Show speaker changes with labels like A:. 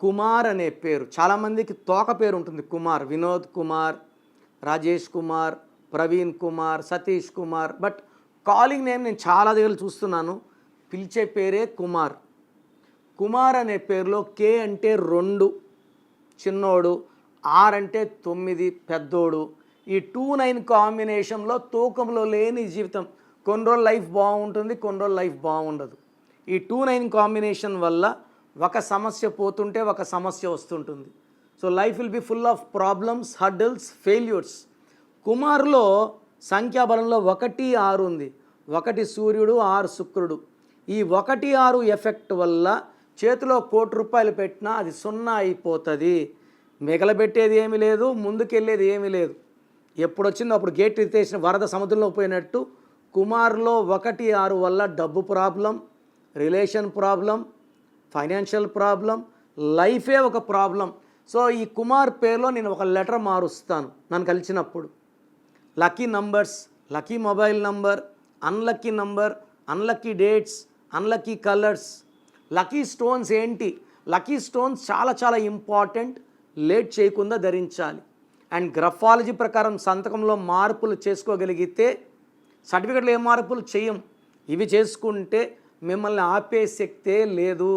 A: కుమార్ అనే పేరు. చాలామందికి తోక పేరు ఉంటుంది. Kumar Vinod Kumar Rajesh Kumar Praveen Kumar Satish Kumar. But calling name నేను చాలా దగ్గర చూస్తున్నాను. పిలిచే పేరే కుమార్. కుమార్ అనే పేరులో కే అంటే రెండు చిన్నోడు. ఆర్ అంటే తొమ్మిది పెద్దోడు. ఈ టూ నైన్ కాంబినేషన్లో తూకంలో లేని జీవితం. కొన్ని రోజులు లైఫ్ బాగుంటుంది కొన్ని రోజులు లైఫ్ బాగుండదు. ఈ టూ నైన్ కాంబినేషన్ వల్ల ఒక సమస్య పోతుంటే ఒక సమస్య వస్తుంటుంది. So life will be full of problems hurdles failures కుమార్లో సంఖ్యాబలంలో ఒకటి ఆరు ఉంది. ఒకటి సూర్యుడు ఆరు శుక్రుడు. ఈ ఒకటి ఆరు ఎఫెక్ట్ వల్ల చేతిలో కోటి రూపాయలు పెట్టినా అది సున్నా అయిపోతుంది. మిగలబెట్టేది ఏమీ లేదు ముందుకెళ్ళేది ఏమీ లేదు. ఎప్పుడు వచ్చిందో అప్పుడు గేట్ ఎత్తేసిన వరద సముద్రంలో పోయినట్టు కుమార్లో ఒకటి ఆరు వల్ల డబ్బు problem relation problem financial problem లైఫే ఒక ప్రాబ్లం. సో ఈ కుమార్ పేరులో నేను ఒక లెటర్ మారుస్తాను నన్ను కలిసినప్పుడు. Lucky numbers lucky mobile number unlucky number unlucky dates unlucky colours. Lucky stones ఏంటి? లక్కీ స్టోన్స్ చాలా చాలా ఇంపార్టెంట్ లేట్ చేయకుండా ధరించాలి. అండ్ గ్రఫాలజీ ప్రకారం సంతకంలో మార్పులు చేసుకోగలిగితే సర్టిఫికెట్లో ఏ మార్పులు చేయం? ఇవి చేసుకుంటే మిమ్మల్ని ఆపే శక్తే లేదు.